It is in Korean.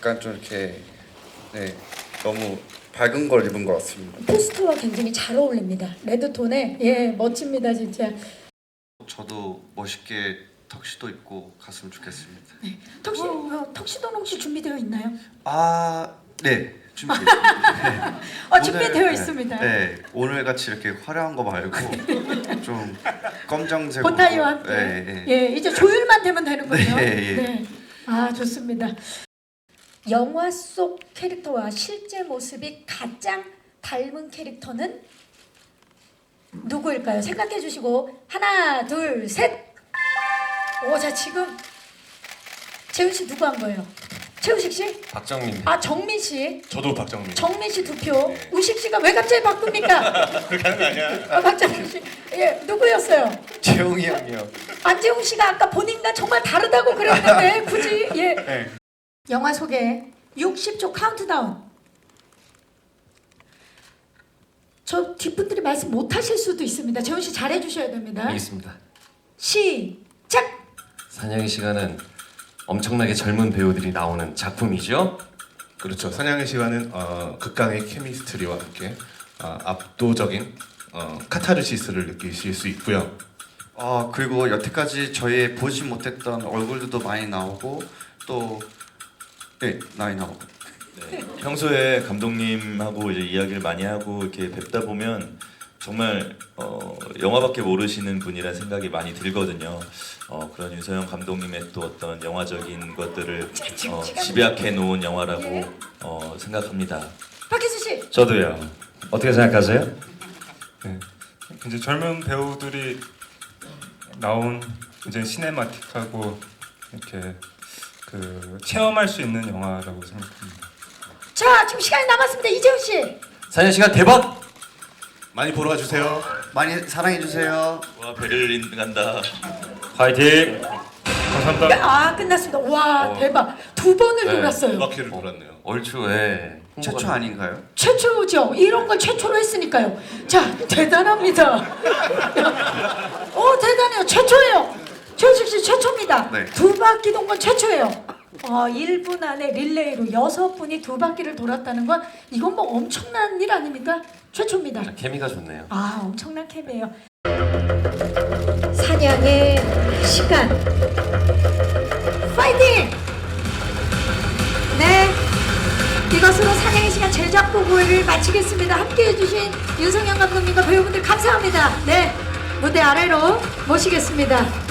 약간 좀 이렇게 네 너무 밝은 걸 입은 것 같습니다. 포스터와 굉장히 잘 어울립니다. 레드톤에 예 멋집니다 진짜. 저도 멋있게 턱시도 입고 갔으면 좋겠습니다. 턱시 어, 턱시도는 혹시 준비되어 있나요? 아, 네 준비됐습니다. 어 준비되어 오늘, 있습니다. 네, 네, 오늘 같이 이렇게 화려한 거 말고 좀 검정색 보타이와 함께. 네, 네. 예, 이제 조율만 되면 되는군요. 네, 예. 네. 아, 좋습니다. 영화 속 캐릭터와 실제 모습이 가장 닮은 캐릭터는 누구일까요? 생각해 주시고 하나, 둘, 셋. 오, 자 지금 재훈 씨 누구 한 거예요? 최우식 씨? 박정민. 아, 정민 씨. 저도 박정민. 정민 씨 두 표. 우식 씨가 왜 갑자기 바꿉니까? 그렇게 하는 거 아니야? 아, 박정민 씨. 예, 누구였어요? 재홍이 형이요. 안재홍 씨가 아까 본인과 정말 다르다고 그랬는데 굳이 예. 네. 영화 속에 60초 카운트다운. 저 뒷분들이 말씀 못 하실 수도 있습니다. 재훈 씨 잘해 주셔야 됩니다. 알겠습니다. 시작. 사냥의 시간은 엄청나게 젊은 배우들이 나오는 작품이죠. 그렇죠. 사냥의 시간은 어, 극강의 케미스트리와 함께 어, 압도적인 어, 카타르시스를 느끼실 수 있고요. 아 그리고 여태까지 저희 보지 못했던 얼굴들도 많이 나오고 또 네 나오고 네, 평소에 감독님하고 이제 이야기를 많이 하고 이렇게 뵙다 보면 정말 어, 영화밖에 모르시는 분이라 생각이 많이 들거든요. 어, 그런 윤서영 감독님의 또 어떤 영화적인 것들을 어, 집약해 놓은 영화라고 어, 생각합니다. 박희수 씨. 저도요. 어떻게 생각하세요? 네. 이제 젊은 배우들이 나온 이제 시네마틱하고 이렇게 그 체험할 수 있는 영화라고 생각합니다. 자, 지금 시간이 남았습니다. 이재훈 씨. 사냥 시간 대박. 많이 보러 와주세요. 많이 사랑해 주세요. 와 베를린 간다. 화이팅! 감사합니다. 아, 끝났습니다. 와, 대박. 두 번을 네. 두 돌았어요. 바퀴를 돌았네요. 얼추에 최초 아닌가요? 최초죠. 이런 걸 최초로 했으니까요. 자, 대단합니다. 오, 대단해요. 최초예요. 씨 최초입니다. 네. 두 바퀴 돈 건 최초예요. 어, 1분 안에 릴레이로 여섯 분이 두 바퀴를 돌았다는 건 이건 뭐 엄청난 일 아닙니까? 최초입니다. 케미가 좋네요. 아, 엄청난 캠이에요. 사냥의 시간. 파이팅! 네. 이것으로 사냥의 시간 제작 보고를 마치겠습니다. 함께 해주신 윤성현 감독님과 배우분들 감사합니다. 네. 무대 아래로 모시겠습니다.